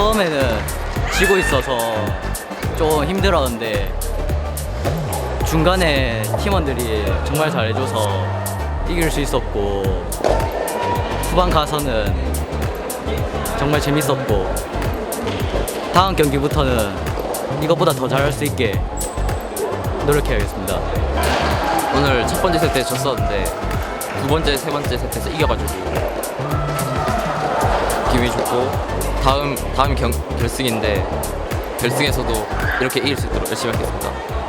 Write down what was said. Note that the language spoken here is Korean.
처음에는 지고 있어서 좀 힘들었는데 중간에 팀원들이 정말 잘해줘서 이길 수 있었고 후반 가서는 정말 재밌었고 다음 경기부터는 이것보다 더 잘할 수 있게 노력해야겠습니다. 오늘 첫 번째 세트에 졌었는데 두 번째, 세 번째 세트에서 이겨가지고 기분이 좋고 다음 다음 경, 결승인데 결승에서도 이렇게 이길 수 있도록 열심히 하겠습니다.